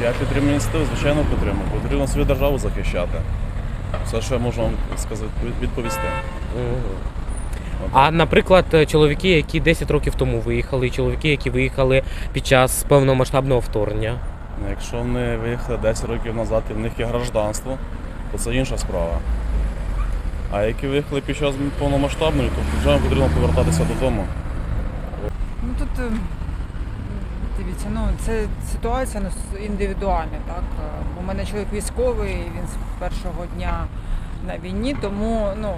Чи я підтримую ініціативу? Звичайно, підтримую. Потрібно свою державу захищати. Все, що я можу вам сказати, відповісти. А наприклад, чоловіки, які 10 років тому виїхали, і чоловіки, які виїхали під час повномасштабного вторгнення. Ну, Якщо вони виїхали 10 років назад і в них є гражданство, то це інша справа. А які виїхали під час повномасштабної, то вже потрібно повертатися додому. Ну тут е, дивіться, ну це ситуація ну, індивідуальна, так. Е, У мене чоловік військовий, він з першого дня на війні, тому ну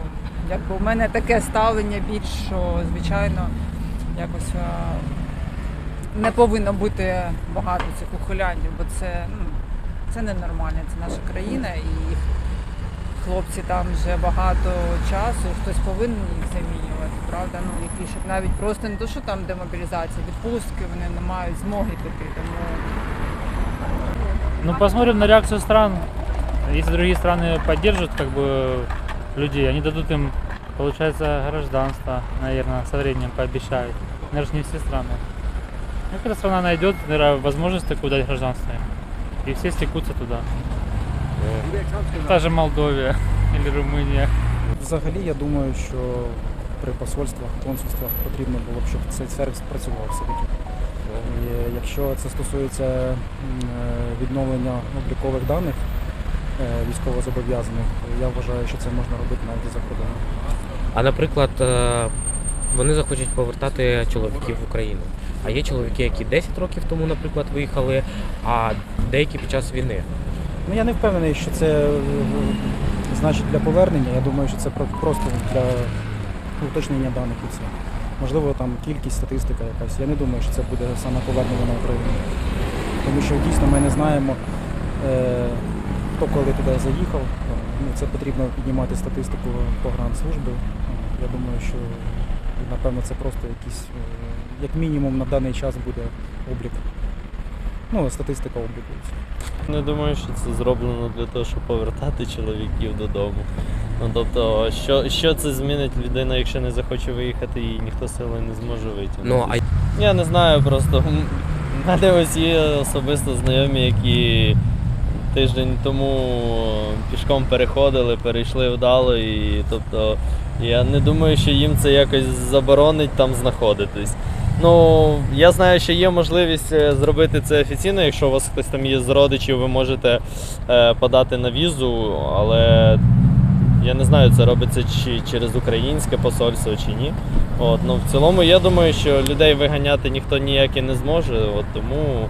якби у мене таке ставлення більш, що звичайно якось е, не повинно бути багато цих ухилянтів, бо це, ну, це ненормально, це наша країна і хлопці там вже багато часу, і хтось повинен їх замінювати, правда? Ну які щоб навіть просто не то, що там демобілізація, відпустки вони не мають змоги піти. Тому Ну, посмотрим на реакцию стран. Если другие страны поддержат как бы людей, они дадут им, получается, гражданство, наверное, со временем пообещают. Наверное, же не все страны. Ну, когда страна найдет, наверное, возможность такую дать гражданство им. И все стекутся туда. Та же Молдовия или Румыния. Взагалі, я думаю, що при посольствах, консульствах потрібно було б, щоб цей сервіс працював все-таки. І якщо це стосується е, відновлення облікових даних е, військовозобов'язаних, то я вважаю, що це можна робити навіть і за кордоном. А наприклад, е, вони захочуть повертати чоловіків в Україну. А є чоловіки, які 10 років тому, наприклад, виїхали, а деякі під час війни. Ну я не впевнений, що це е, значить для повернення. Я думаю, що це просто для уточнення даних і все. Можливо, там кількість, статистика якась. Я не думаю, що це буде саме повернення на Україну. Тому що дійсно ми не знаємо, е, хто коли туди заїхав. Це потрібно піднімати статистику погранслужби. Я думаю, що напевно це просто якийсь, е, як мінімум на даний час буде облік. Ну, статистика обліку. Не думаю, що це зроблено для того, щоб повертати чоловіків додому. Ну тобто, що, що це змінить людина, якщо не захоче виїхати і ніхто сили не зможе витягнути. Ну а Я не знаю, просто в мене ось є особисто знайомі, які тиждень тому пішком переходили, перейшли вдало, і тобто я не думаю, що їм це якось заборонить там знаходитись. Ну, я знаю, що є можливість е, зробити це офіційно. Якщо у вас хтось там є з родичів, ви можете е, подати на візу, але я не знаю, це робиться чи через українське посольство чи ні. От, ну, в цілому, я думаю, що людей виганяти ніхто ніяк і не зможе, от, тому